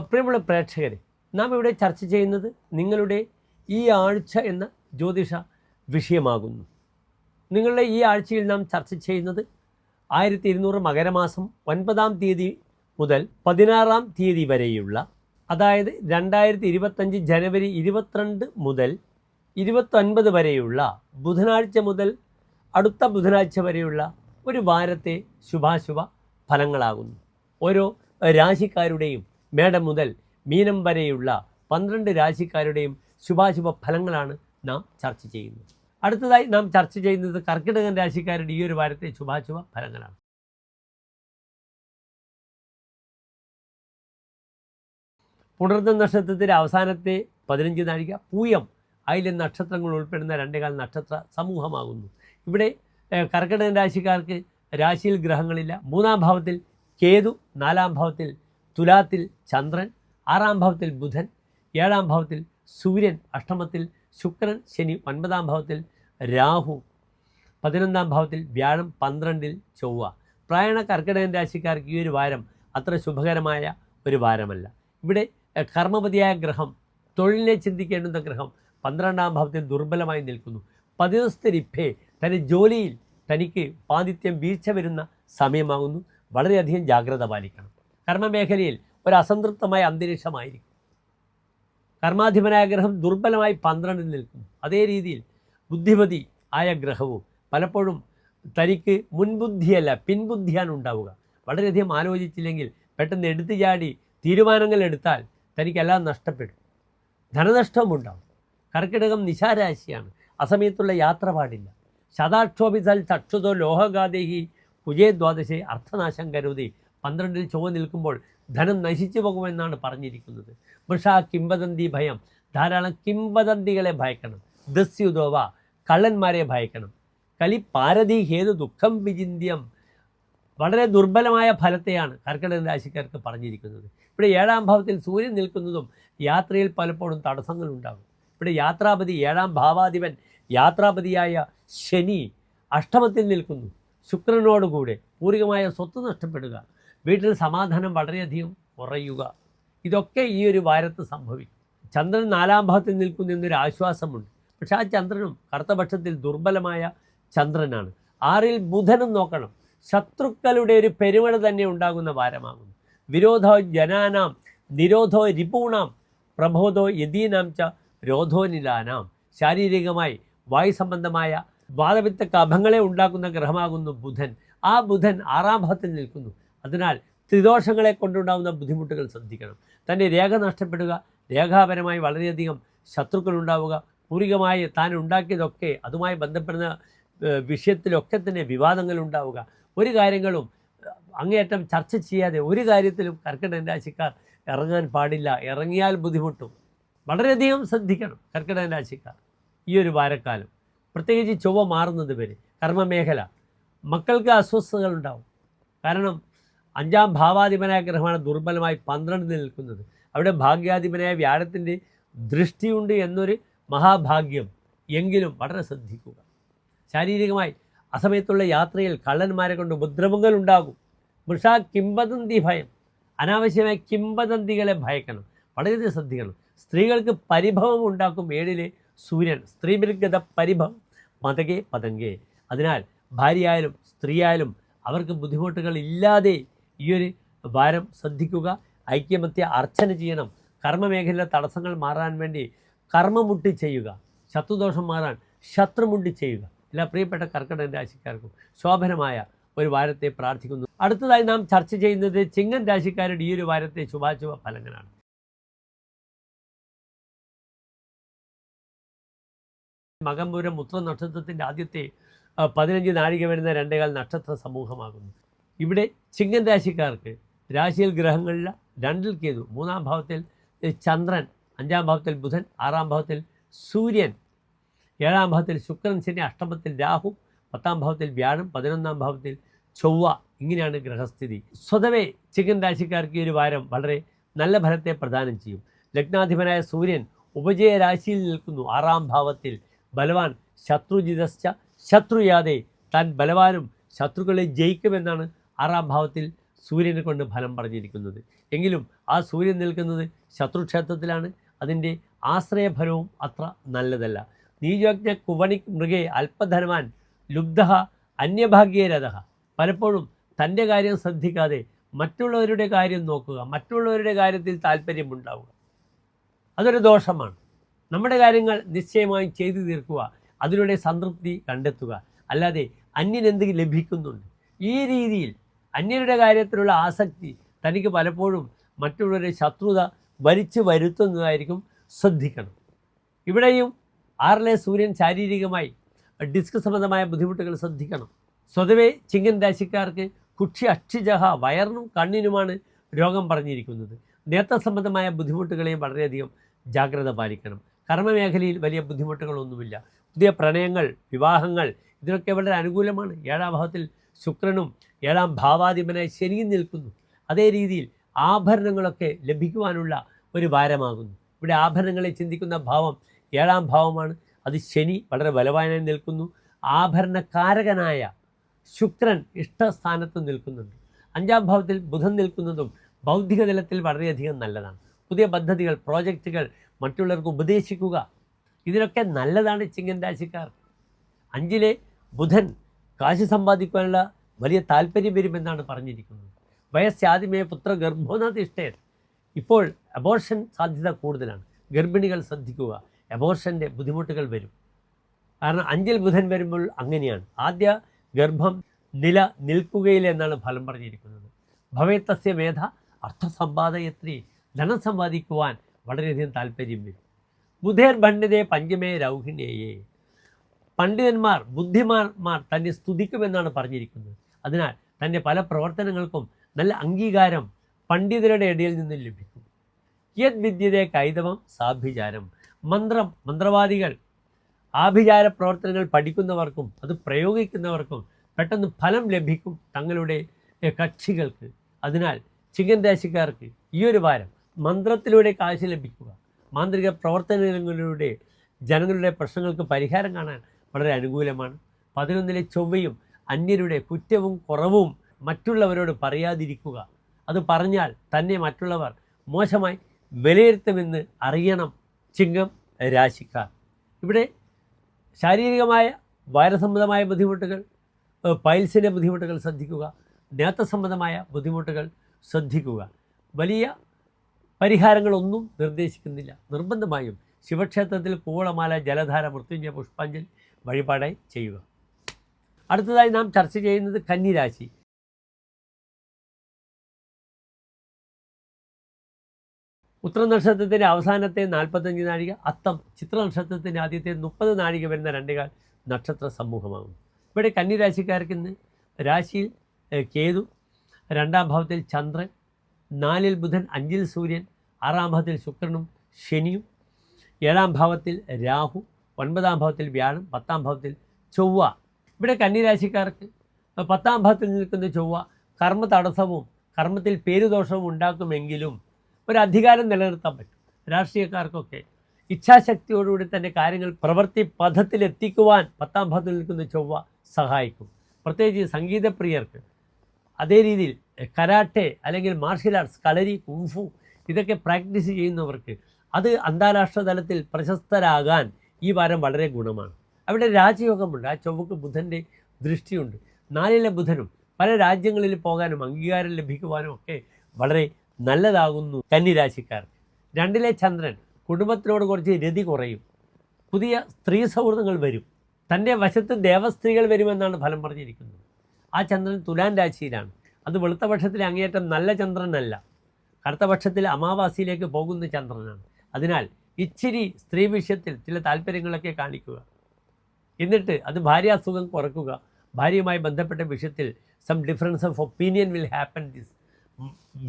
പ്രിയമുള്ള പ്രേക്ഷകരെ നാം ഇവിടെ ചർച്ച ചെയ്യുന്നത് നിങ്ങളുടെ ഈ ആഴ്ച എന്ന ജ്യോതിഷ വിഷയമാകുന്നു. നിങ്ങളുടെ ഈ ആഴ്ചയിൽ നാം ചർച്ച ചെയ്യുന്നത് ആയിരത്തി ഇരുന്നൂറ് മകരമാസം ഒൻപതാം തീയതി മുതൽ പതിനാറാം തീയതി വരെയുള്ള അതായത് രണ്ടായിരത്തി ഇരുപത്തഞ്ച് ജനുവരി ഇരുപത്തിരണ്ട് മുതൽ ഇരുപത്തൊൻപത് വരെയുള്ള ബുധനാഴ്ച മുതൽ അടുത്ത ബുധനാഴ്ച വരെയുള്ള ഒരു വാരത്തെ ശുഭാശുഭ ഫലങ്ങളാകുന്നു. ഓരോ രാശിക്കാരുടെയും മേടം മുതൽ മീനം വരെയുള്ള പന്ത്രണ്ട് രാശിക്കാരുടെയും ശുഭാശുഭ ഫലങ്ങളാണ് നാം ചർച്ച ചെയ്യുന്നത്. അടുത്തതായി നാം ചർച്ച ചെയ്യുന്നത് കർക്കിടകൻ രാശിക്കാരുടെ ഈ ഒരു വാരത്തെ ശുഭാശുഭ ഫലങ്ങളാണ്. പുണർന്ന നക്ഷത്രത്തിന്റെ അവസാനത്തെ പതിനഞ്ച് നാഴിക പൂയം അതിലെ നക്ഷത്രങ്ങൾ ഉൾപ്പെടുന്ന രണ്ടേകാൽ നക്ഷത്ര സമൂഹമാകുന്നു. ഇവിടെ കർക്കിടകൻ രാശിക്കാർക്ക് രാശിയിൽ ഗ്രഹങ്ങളില്ല. മൂന്നാം ഭാവത്തിൽ കേതു നാലാം ഭാവത്തിൽ തുലാത്തിൽ ചന്ദ്രൻ ആറാം ഭാവത്തിൽ ബുധൻ ഏഴാം ഭാവത്തിൽ സൂര്യൻ അഷ്ടമത്തിൽ ശുക്രൻ ശനി ഒൻപതാം ഭാവത്തിൽ രാഹു പതിനൊന്നാം ഭാവത്തിൽ വ്യാഴം പന്ത്രണ്ടിൽ ചൊവ്വ. പ്രായണ കർക്കിടകൻ രാശിക്കാർക്ക് ഈ ഒരു വാരം അത്ര ശുഭകരമായ ഒരു വാരമല്ല. ഇവിടെ കർമ്മപതിയായ ഗ്രഹം തൊഴിലിനെ ചിന്തിക്കേണ്ടുന്ന ഗ്രഹം പന്ത്രണ്ടാം ഭാവത്തിൽ ദുർബലമായി നിൽക്കുന്നു. പതിനസ്ഥരിപ്പേ തന്റെ ജോലിയിൽ തനിക്ക് പാതിത്യം വീഴ്ച വരുന്ന സമയമാകുന്നു. വളരെയധികം ജാഗ്രത പാലിക്കണം. കർമ്മമേഖലയിൽ ഒരു അസംതൃപ്തമായ അന്തരീക്ഷമായിരിക്കും. കർമാധിപനായ ഗ്രഹം ദുർബലമായി പന്ത്രണ്ടിൽ നിൽക്കും. അതേ രീതിയിൽ ബുദ്ധിപതി ആയ ഗ്രഹവും പലപ്പോഴും തനിക്ക് മുൻബുദ്ധിയല്ല പിൻബുദ്ധിയാണ് ഉണ്ടാവുക. വളരെയധികം ആലോചിച്ചില്ലെങ്കിൽ പെട്ടെന്ന് എടുത്തു ചാടി തീരുമാനങ്ങൾ എടുത്താൽ തനിക്കെല്ലാം നഷ്ടപ്പെടും. ധനനഷ്ടവും ഉണ്ടാവും. കർക്കിടകം നിശാരാശിയാണ്. അസമയത്തുള്ള യാത്ര പാടില്ല. ശതാക്ഷോഭിതൽ ചക്ഷുതോ ലോഹഗാദേഹി കുജേ ദ്വാദശെ അർത്ഥനാശം കരുതി പന്ത്രണ്ടിൽ ചുവ നിൽക്കുമ്പോൾ ധനം നശിച്ചു പോകുമെന്നാണ് പറഞ്ഞിരിക്കുന്നത്. വൃഷ കിംവദന്തി ഭയം. ധാരാളം കിംവദന്തികളെ ഭയക്കണം. ദസ്യുതോവ കള്ളന്മാരെ ഭയക്കണം. കലി പാരതി ഹേതു ദുഃഖം വിചിന്യം വളരെ ദുർബലമായ ഫലത്തെയാണ് കർക്കിടക രാശിക്കാർക്ക് പറഞ്ഞിരിക്കുന്നത്. ഇവിടെ ഏഴാം ഭാവത്തിൽ സൂര്യൻ നിൽക്കുന്നതും യാത്രയിൽ പലപ്പോഴും തടസ്സങ്ങൾ ഉണ്ടാകും. ഇവിടെ യാത്രാപതി ഏഴാം ഭാവാധിപൻ യാത്രാപതിയായ ശനി അഷ്ടമത്തിൽ നിൽക്കുന്നു. ശുക്രനോടുകൂടെ പൂർവികമായ സ്വത്ത് നഷ്ടപ്പെടുക. വീട്ടിൽ സമാധാനം വളരെയധികം കുറയുക. ഇതൊക്കെ ഈ ഒരു വാരത്ത് സംഭവിക്കും. ചന്ദ്രൻ നാലാം ഭാഗത്തിൽ നിൽക്കുന്നു എന്നൊരു ആശ്വാസമുണ്ട്. പക്ഷെ ആ ചന്ദ്രനും കറുത്തപക്ഷത്തിൽ ദുർബലമായ ചന്ദ്രനാണ്. ആറിൽ ബുധനും നോക്കണം. ശത്രുക്കളുടെ ഒരു പെരുമഴ തന്നെ ഉണ്ടാകുന്ന വാരമാകുന്നു. വിരോധോ ജനാനാം നിരോധോ രിപൂണാം പ്രബോധോ യദീനാം ച രോധോ നിലാനാം. ശാരീരികമായി വായു സംബന്ധമായ വാദവിത്ത കഭങ്ങളെ ഉണ്ടാക്കുന്ന ഗ്രഹമാകുന്നു ബുധൻ. ആ ബുധൻ ആറാം ഭാവത്തിൽ നിൽക്കുന്നു. അതിനാൽ ത്രിദോഷങ്ങളെ കൊണ്ടുണ്ടാകുന്ന ബുദ്ധിമുട്ടുകൾ ശ്രദ്ധിക്കണം. തന്റെ രേഖ നഷ്ടപ്പെടുക രേഖാപരമായി വളരെയധികം ശത്രുക്കൾ ഉണ്ടാവുക പൂർവികമായി താൻ ഉണ്ടാക്കിയതൊക്കെ അതുമായി ബന്ധപ്പെടുന്ന വിഷയത്തിലൊക്കെ തന്നെ വിവാദങ്ങൾ ഉണ്ടാവുക ഒരു കാര്യങ്ങളും അങ്ങേയറ്റം ചർച്ച ചെയ്യാതെ ഒരു കാര്യത്തിലും കർക്കിടക രാശിക്കാർ ഇറങ്ങാൻ പാടില്ല. ഇറങ്ങിയാൽ ബുദ്ധിമുട്ടും. വളരെയധികം ശ്രദ്ധിക്കണം കർക്കിടക രാശിക്കാർ ഈ ഒരു വാരക്കാലം. പ്രത്യേകിച്ച് ചൊവ്വ മാറുന്നത് വരെ കർമ്മമേഖല. മക്കൾക്ക് അസ്വസ്ഥതകൾ ഉണ്ടാവും കാരണം അഞ്ചാം ഭാവാധിപനായ ഗ്രഹമാണ് ദുർബലമായി പന്ത്രണ്ടിൽ നിൽക്കുന്നത്. അവിടെ ഭാഗ്യാധിപനായ വ്യാഴത്തിന്റെ ദൃഷ്ടിയുണ്ട് എന്നൊരു മഹാഭാഗ്യം എങ്കിലും വളരെ ശ്രദ്ധിക്കുക. ശാരീരികമായി അസമയത്തുള്ള യാത്രയിൽ കള്ളന്മാരെ കൊണ്ട് ഉപദ്രവങ്ങൾ ഉണ്ടാകും. വൃഷ കിംവദന്തി ഭയം. അനാവശ്യമായ കിംവദന്തികളെ ഭയക്കണം. വളരെയധികം ശ്രദ്ധിക്കണം. സ്ത്രീകൾക്ക് പരിഭവം ഉണ്ടാക്കും ഏഴിലെ സൂര്യൻ. സ്ത്രീമൃഗത പരിഭവം. മതകെ പതങ്കെ. അതിനാൽ ഭാര്യയായാലും സ്ത്രീയായാലും അവർക്ക് ബുദ്ധിമുട്ടുകൾ ഇല്ലാതെ ഈ ഒരു വാരം ശ്രദ്ധിക്കുക ഐക്യമത്യ അർച്ചന ചെയ്യണം കർമ്മമേഖലയിലെ തടസ്സങ്ങൾ മാറാൻ വേണ്ടി കർമ്മമുട്ടി ചെയ്യുക ശത്രുദോഷം മാറാൻ ശത്രുമുട്ടി ചെയ്യുക. എല്ലാ പ്രിയപ്പെട്ട കർക്കിടക രാശിക്കാർക്കും ശോഭനമായ ഒരു വാരത്തെ പ്രാർത്ഥിക്കുന്നു. അടുത്തതായി നാം ചർച്ച ചെയ്യുന്നത് ചിങ്ങൻ രാശിക്കാരുടെ ഈ ഒരു വാരത്തെ ശുഭാശുഭ ഫലങ്ങളാണ്. മകംപൂരം മുത്ര നക്ഷത്രത്തിന്റെ ആദ്യത്തെ പതിനഞ്ച് നാഴിക വരുന്ന രണ്ടേകാൽ നക്ഷത്ര സമൂഹമാകുന്നു. ഇവിടെ ചിങ്ങൻ രാശിക്കാർക്ക് രാശിയിൽ ഗ്രഹങ്ങളിൽ രണ്ടിൽ കേതു. മൂന്നാം ഭാവത്തിൽ ചന്ദ്രൻ അഞ്ചാം ഭാവത്തിൽ ബുധൻ ആറാം ഭാവത്തിൽ സൂര്യൻ ഏഴാം ഭാവത്തിൽ ശുക്രൻ ശനി അഷ്ടമത്തിൽ രാഹു പത്താം ഭാവത്തിൽ വ്യാഴം പതിനൊന്നാം ഭാവത്തിൽ ചൊവ്വ. ഇങ്ങനെയാണ് ഗ്രഹസ്ഥിതി. സ്വതവേ ചിങ്ങൻ രാശിക്കാർക്ക് ഈ ഒരു വാരം വളരെ നല്ല ഫലത്തെ പ്രദാനം ചെയ്യും. ലഗ്നാധിപനായ സൂര്യൻ ഉപജയ രാശിയിൽ നിൽക്കുന്നു. ആറാം ഭാവത്തിൽ ബലവാൻ ശത്രുജിതശ്ച. ശത്രുയാതെ താൻ ബലവാനും ശത്രുക്കളെ ജയിക്കുമെന്നാണ് ആറാം ഭാവത്തിൽ സൂര്യനെ കൊണ്ട് ഫലം പറഞ്ഞിരിക്കുന്നത്. എങ്കിലും ആ സൂര്യൻ നിൽക്കുന്നത് ശത്രുക്ഷേത്രത്തിലാണ്. അതിന്റെ ആശ്രയഫലവും അത്ര നല്ലതല്ല. നീജോജ്ഞ കുവണി മൃഗേ അല്പധനവാൻ ലുബ്ധ അന്യഭാഗ്യരഥ പലപ്പോഴും തന്റെ കാര്യം ശ്രദ്ധിക്കാതെ മറ്റുള്ളവരുടെ കാര്യം നോക്കുക മറ്റുള്ളവരുടെ കാര്യത്തിൽ താല്പര്യമുണ്ടാവുക അതൊരു ദോഷമാണ്. നമ്മുടെ കാര്യങ്ങൾ നിശ്ചയമായും ചെയ്തു തീർക്കുക അതിലൂടെ സംതൃപ്തി കണ്ടെത്തുക. അല്ലാതെ അന്യനെന്ത് ലഭിക്കുന്നുണ്ട്? ഈ രീതിയിൽ അന്യരുടെ കാര്യത്തിലുള്ള ആസക്തി തനിക്ക് പലപ്പോഴും മറ്റുള്ളവരെ ശത്രുത വലിച്ചു വരുത്തുന്നതായിരിക്കും ശ്രദ്ധിക്കണം. ഇവിടെയും ആറിലെ സൂര്യൻ ശാരീരികമായി ഡിസ്ക് സംബന്ധമായ ബുദ്ധിമുട്ടുകൾ ശ്രദ്ധിക്കണം. സ്വതവേ ചിങ്ങൻ രാശിക്കാർക്ക് കുക്ഷി അക്ഷിജഹ വയറിനും കണ്ണിനുമാണ് രോഗം പറഞ്ഞിരിക്കുന്നത്. നേത്ര സംബന്ധമായ ബുദ്ധിമുട്ടുകളെയും വളരെയധികം ജാഗ്രത പാലിക്കണം. കർമ്മമേഖലയിൽ വലിയ ബുദ്ധിമുട്ടുകളൊന്നുമില്ല. പുതിയ പ്രണയങ്ങൾ വിവാഹങ്ങൾ ഇതിനൊക്കെ വളരെ അനുകൂലമാണ്. ഏഴാം ഭാവത്തിൽ ശുക്രനും ഏഴാം ഭാവാധിപനായി ശനിയും നിൽക്കുന്നു. അതേ രീതിയിൽ ആഭരണങ്ങളൊക്കെ ലഭിക്കുവാനുള്ള ഒരു ഭാരമാകുന്നു ഇവിടെ ആഭരണങ്ങളെ ചിന്തിക്കുന്ന ഭാവം ഏഴാം ഭാവമാണ്. അത് ശനി വളരെ ബലവാനായി നിൽക്കുന്നു. ആഭരണകാരകനായ ശുക്രൻ ഇഷ്ടസ്ഥാനത്ത് നിൽക്കുന്നുണ്ട്. അഞ്ചാം ഭാവത്തിൽ ബുധൻ നിൽക്കുന്നതും ബൗദ്ധിക തലത്തിൽ വളരെയധികം നല്ലതാണ്. പുതിയ പദ്ധതികൾ പ്രോജക്റ്റുകൾ മറ്റുള്ളവർക്ക് ഉപദേശിക്കുക ഇതിനൊക്കെ നല്ലതാണ് ചിങ്ങൻ രാശിക്കാർ. അഞ്ചിലെ ബുധൻ കാശ് സമ്പാദിക്കാനുള്ള വലിയ താല്പര്യം വരുമെന്നാണ് പറഞ്ഞിരിക്കുന്നത്. വയസ്സാദ്യമേ പുത്ര ഗർഭോനാഥിഷ്ടയൻ ഇപ്പോൾ അബോർഷൻ സാധ്യത കൂടുതലാണ്. ഗർഭിണികൾ ശ്രദ്ധിക്കുക. അബോർഷന്റെ ബുദ്ധിമുട്ടുകൾ വരും. കാരണം അഞ്ചിൽ ബുധൻ വരുമ്പോൾ അങ്ങനെയാണ്. ആദ്യ ഗർഭം നില നിൽക്കുകയില്ലെന്നാണ് ഫലം പറഞ്ഞിരിക്കുന്നത്. ഭവേത്തസ്യ മേധ അർത്ഥസമ്പാദയത്രി ധനം സമ്പാദിക്കുവാൻ വളരെയധികം താല്പര്യം വരും. ബുധേർ ഭണ്ഡിതേ പഞ്ചമേ രൗഹിണ്യയെ. പണ്ഡിതന്മാർ ബുദ്ധിമാന്മാർ തന്നെ സ്തുതിക്കുമെന്നാണ് പറഞ്ഞിരിക്കുന്നത്. അതിനാൽ തന്റെ പല പ്രവർത്തനങ്ങൾക്കും നല്ല അംഗീകാരം പണ്ഡിതരുടെ ഇടയിൽ നിന്ന് ലഭിക്കും. യത് വിദ്യതേ കൈതവം സാഭിചാരം. മന്ത്രം മന്ത്രവാദികൾ ആഭിചാര പ്രവർത്തനങ്ങൾ പഠിക്കുന്നവർക്കും അത് പ്രയോഗിക്കുന്നവർക്കും പെട്ടെന്ന് ഫലം ലഭിക്കും തങ്ങളുടെ കക്ഷികൾക്ക്. അതിനാൽ ചിങ്ങൻ രാശിക്കാർക്ക് ഈ ഒരു വാരം മന്ത്രത്തിലൂടെ കാശ് ലഭിക്കുക. മാന്ത്രിക പ്രവർത്തനങ്ങളിലൂടെ ജനങ്ങളുടെ പ്രശ്നങ്ങൾക്ക് പരിഹാരം കാണാൻ വളരെ അനുകൂലമാണ്. പതിനൊന്നിലെ ചൊവ്വയും അന്യരുടെ കുറ്റവും കുറവും മറ്റുള്ളവരോട് പറയാതിരിക്കുക. അത് പറഞ്ഞാൽ തന്നെ മറ്റുള്ളവർ മോശമായി വിലയിരുത്തുമെന്ന് അറിയണം ചിങ്ങം രാശിക്കാർ. ഇവിടെ ശാരീരികമായ വയറസംബന്ധമായ ബുദ്ധിമുട്ടുകൾ പൈൽസിന്റെ ബുദ്ധിമുട്ടുകൾ ശ്രദ്ധിക്കുക നേത്രസംബന്ധമായ ബുദ്ധിമുട്ടുകൾ ശ്രദ്ധിക്കുക. വലിയ പരിഹാരങ്ങളൊന്നും നിർദ്ദേശിക്കുന്നില്ല. നിർബന്ധമായും ശിവക്ഷേത്രത്തിൽ പൂവളമാല ജലധാര മൃത്യുഞ്ജയ പുഷ്പാഞ്ജലി വഴിപാടായി ചെയ്യുക. അടുത്തതായി നാം ചർച്ച ചെയ്യുന്നത് കന്നിരാശി. ഉത്തര നക്ഷത്രത്തിന്റെ അവസാനത്തെ നാൽപ്പത്തഞ്ച് നാഴിക അത്തം ചിത്ര നക്ഷത്രത്തിന്റെ ആദ്യത്തെ മുപ്പത് നാഴിക വരുന്ന രണ്ടേകാൽ നക്ഷത്ര സമൂഹമാകും ഇവിടെ കന്നിരാശിക്കാർക്ക് ഇന്ന് രാശിയിൽ കേതു രണ്ടാം ഭാവത്തിൽ ചന്ദ്രൻ നാലിൽ ബുധൻ അഞ്ചിൽ സൂര്യൻ ആറാം ഭാവത്തിൽ ശുക്രനും ശനിയും ഏഴാം ഭാവത്തിൽ രാഹു ഒൻപതാം ഭാവത്തിൽ വ്യാഴം പത്താം ഭാവത്തിൽ ചൊവ്വ. ഇവിടെ കന്നിരാശിക്കാർക്ക് പത്താം ഭാവത്തിൽ നിൽക്കുന്ന ചൊവ്വ കർമ്മ തടസ്സവും കർമ്മത്തിൽ പേരുദോഷവും ഉണ്ടാക്കുമെങ്കിലും ഒരു അധികാരം നിലനിർത്താൻ പറ്റും. രാഷ്ട്രീയക്കാർക്കൊക്കെ ഇച്ഛാശക്തിയോടുകൂടി തന്നെ കാര്യങ്ങൾ പ്രവൃത്തി പഥത്തിലെത്തിക്കുവാൻ പത്താം ഭാവത്തിൽ നിൽക്കുന്ന ചൊവ്വ സഹായിക്കും. പ്രത്യേകിച്ച് സംഗീതപ്രിയർക്ക് അതേ രീതിയിൽ കരാട്ടെ അല്ലെങ്കിൽ martial arts kalari kung fu ഇതൊക്കെ പ്രാക്ടീസ് ചെയ്യുന്നവർക്ക് അത് അന്താരാഷ്ട്ര തലത്തിൽ പ്രശസ്തരാകാൻ ഈ വാരം വളരെ ഗുണമാണ്. അവിടെ രാജയോഗമുണ്ട്. ആ ചൊവ്വക്ക് ബുധന്റെ ദൃഷ്ടിയുണ്ട്. നാലിലെ ബുധനും പല രാജ്യങ്ങളിൽ പോകാനും അംഗീകാരം ലഭിക്കുവാനും ഒക്കെ വളരെ നല്ലതാകുന്നു കന്നിരാശിക്കാർക്ക് രണ്ടിലെ ചന്ദ്രൻ കുടുംബത്തിനോട് കുറച്ച് രതി കുറയും. പുതിയ സ്ത്രീ സൗഹൃദങ്ങൾ വരും. തന്റെ വശത്ത് ദേവസ്ത്രീകൾ വരുമെന്നാണ് ഫലം പറഞ്ഞിരിക്കുന്നത്. ആ ചന്ദ്രൻ തുലാൻ രാശിയിലാണ്. അത് വെളുത്ത പക്ഷത്തിലെ അങ്ങേയറ്റം നല്ല ചന്ദ്രനല്ല. കറുത്ത പക്ഷത്തിൽ അമാവാസിയിലേക്ക് പോകുന്ന ചന്ദ്രനാണ്. അതിനാൽ ഇച്ചിരി സ്ത്രീ വിഷയത്തിൽ ചില താല്പര്യങ്ങളൊക്കെ കാണിക്കുക. എന്നിട്ട് അത് ഭാര്യാസുഖം കുറക്കുക. ഭാര്യയുമായി ബന്ധപ്പെട്ട വിഷയത്തിൽ some difference of opinion will happen this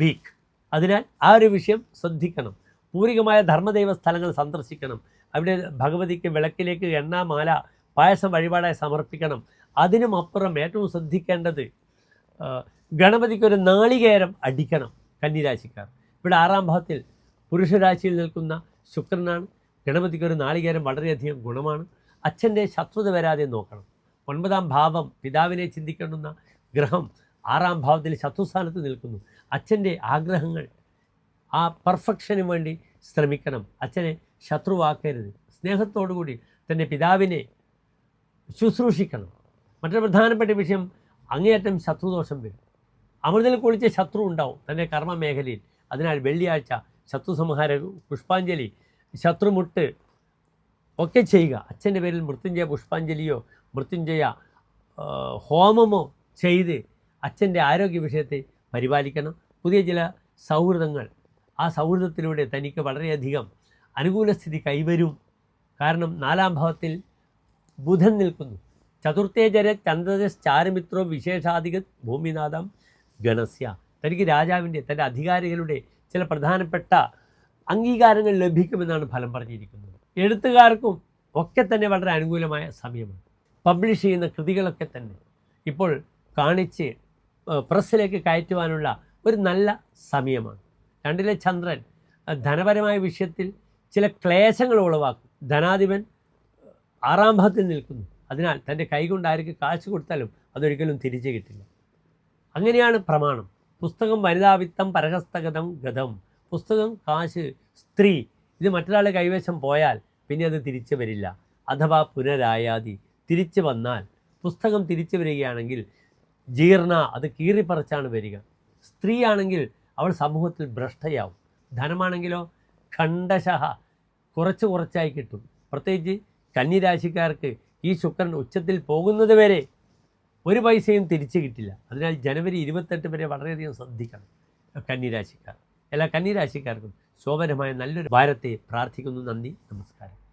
week അതിനാൽ ആ ഒരു വിഷയം ശ്രദ്ധിക്കണം. പൂരികമായ ധർമ്മദൈവ സ്ഥലങ്ങൾ സന്ദർശിക്കണം. അവിടെ ഭഗവതിക്ക് വിളക്കിലേക്ക് എണ്ണ മാല പായസം വഴിപാടായി സമർപ്പിക്കണം. അതിനും അപ്പുറം ഏറ്റവും ശ്രദ്ധിക്കേണ്ടത് ഗണപതിക്കൊരു നാളികേരം അടിക്കണം കന്നിരാശിക്കാർ. ഇവിടെ ആറാം ഭാഗത്തിൽ പുരുഷരാശിയിൽ നിൽക്കുന്ന ശുക്രനാണ്. ഗണപതിക്കൊരു നാളികേരം വളരെയധികം ഗുണമാണ്. അച്ഛന്റെ ശത്രുത വരാതെ നോക്കണം. ഒൻപതാം ഭാവം പിതാവിനെ ചിന്തിക്കേണ്ടുന്ന ഗ്രഹം ആറാം ഭാവത്തിൽ ശത്രുസ്ഥാനത്ത് നിൽക്കുന്നു. അച്ഛന്റെ ആഗ്രഹങ്ങൾ ആ പെർഫെക്ഷന് വേണ്ടി ശ്രമിക്കണം. അച്ഛനെ ശത്രുവാക്കരുത്. സ്നേഹത്തോടുകൂടി തന്റെ പിതാവിനെ ശുശ്രൂഷിക്കണം. മറ്റൊരു പ്രധാനപ്പെട്ട വിഷയം അങ്ങേയറ്റം ശത്രുദോഷം വരും. അമൃതയിൽ കുളിച്ച ശത്രു ഉണ്ടാവും തന്റെ കർമ്മ മേഖലയിൽ അതിനാൽ വെള്ളിയാഴ്ച ശത്രു സംഹാര പുഷ്പാഞ്ജലി ശത്രുമുട്ട് ഒക്കെ ചെയ്യുക. അച്ഛന്റെ പേരിൽ മൃത്യുഞ്ജയ പുഷ്പാഞ്ജലിയോ മൃത്യുഞ്ജയ ഹോമമോ ചെയ്ത് അച്ഛന്റെ ആരോഗ്യ വിഷയത്തെ പരിപാലിക്കണം. പുതിയ ചില സൗഹൃദങ്ങൾ. ആ സൗഹൃദത്തിലൂടെ തനിക്ക് വളരെയധികം അനുകൂല സ്ഥിതി കൈവരും. കാരണം നാലാം ഭാവത്തിൽ ബുധൻ നിൽക്കുന്നു. ചതുർത്ഥേചര ചന്ദ്രശ്ചാരമിത്രോ വിശേഷാധിക ഭൂമിനാഥം ഗണസ്യ. തനിക്ക് രാജാവിന്റെ തന്റെ അധികാരികളുടെ ചില പ്രധാനപ്പെട്ട അംഗീകാരങ്ങൾ ലഭിക്കുമെന്നാണ് ഫലം പറഞ്ഞിരിക്കുന്നത്. എഴുത്തുകാർക്കും ഒക്കെ തന്നെ വളരെ അനുകൂലമായ സമയമാണ്. പബ്ലിഷ് ചെയ്യുന്ന കൃതികളൊക്കെ തന്നെ ഇപ്പോൾ കാണിച്ച് പ്രസ്സിലേക്ക് കയറ്റുവാനുള്ള ഒരു നല്ല സമയമാണ്. രണ്ടിലെ ചന്ദ്രൻ ധനപരമായ വിഷയത്തിൽ ചില ക്ലേശങ്ങൾ ഉളവാക്കും. ധനാധിപൻ ആറാം ഭാഗത്തിൽ നിൽക്കുന്നു. അതിനാൽ തന്റെ കൈകൊണ്ട് ആർക്ക് കാശ് കൊടുത്താലും അതൊരിക്കലും തിരിച്ചു കിട്ടില്ല. അങ്ങനെയാണ് പ്രമാണം. പുസ്തകം വനിതാവിത്തം പരഹസ്തഗതം ഗതം. പുസ്തകം കാശ് സ്ത്രീ. ഇത് മറ്റൊരാൾ കൈവശം പോയാൽ പിന്നെ അത് തിരിച്ചു വരില്ല. അഥവാ പുനരായാതി. തിരിച്ചു വന്നാൽ. പുസ്തകം തിരിച്ചു വരികയാണെങ്കിൽ ജീർണ അത് കീറിപ്പറിച്ചാണ് വരിക. സ്ത്രീയാണെങ്കിൽ അവൾ സമൂഹത്തിൽ ഭ്രഷ്ടയാവും. ധനമാണെങ്കിലോ ഖണ്ഡശഹ കുറച്ച് കുറച്ചായി കിട്ടും. പ്രത്യേകിച്ച് കന്നിരാശിക്കാർക്ക് ഈ ശുക്രൻ ഉച്ചത്തിൽ പോകുന്നത് വരെ ഒരു പൈസയും തിരിച്ചു കിട്ടില്ല. അതിനാൽ ജനുവരി ഇരുപത്തെട്ട് വരെ വളരെയധികം ശ്രദ്ധിക്കണം. കന്നിരാശിക്കാർ. എല്ലാ കന്നിരാശിക്കാർക്കും ശോഭനമായ നല്ലൊരു ഭാരത്തെ പ്രാർത്ഥിക്കുന്നു. നന്ദി. നമസ്കാരം.